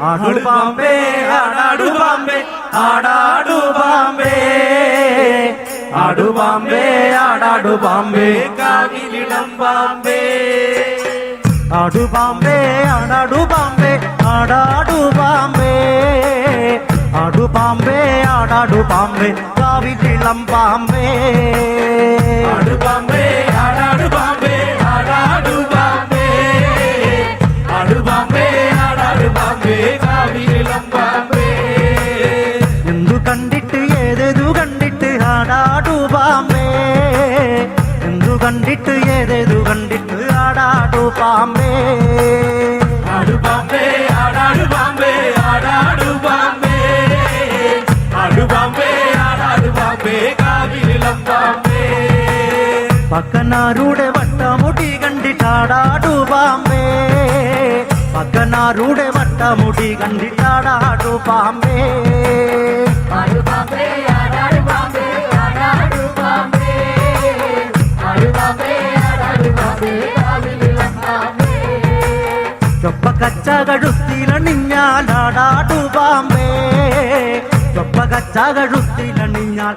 ఆడు బాంబే ఆడాడు బాంబే ఆడాడు బాంబే. ఆడు బాంబే ఆడాడు బాంబే. కాగిలిడం బాంబే. ఆడు బాంబే ఆడాడు బాంబే ఆడాడు బాంబే. ఆడు బాంబే ఆడాడు బాంబే కావిలిళం బాంబే. ఆడు బాంబే എന്തുകണ്ടിട്ട് ഏതേതു കണ്ടിട്ട് ആടാടു പാമ്പേ എന്തു കണ്ടിട്ട് ഏതേതു കണ്ടിട്ട് ആടാടു പാമ്പേ ആടു പാമ്പേ ആടാടു പാമ്പേ ആടാടു പാമ്പേ ആടു പാമ്പേ ആടാടു പാമ്പേ കാവിലിളം പാമ്പേ പക്കനാരുടെ വട്ടമുടി കണ്ടിട്ടാടാടു പാമ്പേ പക്കനാരുടെ വട്ടമുടി കണ്ടിട്ടാടാടു പാമ്പേ ఆడు കച്ചകഴുത്തിലണിഞ്ഞാലാടാടുപാമ്പേ ചൊപ്പ കച്ചകഴുത്തിലണിഞ്ഞാൽ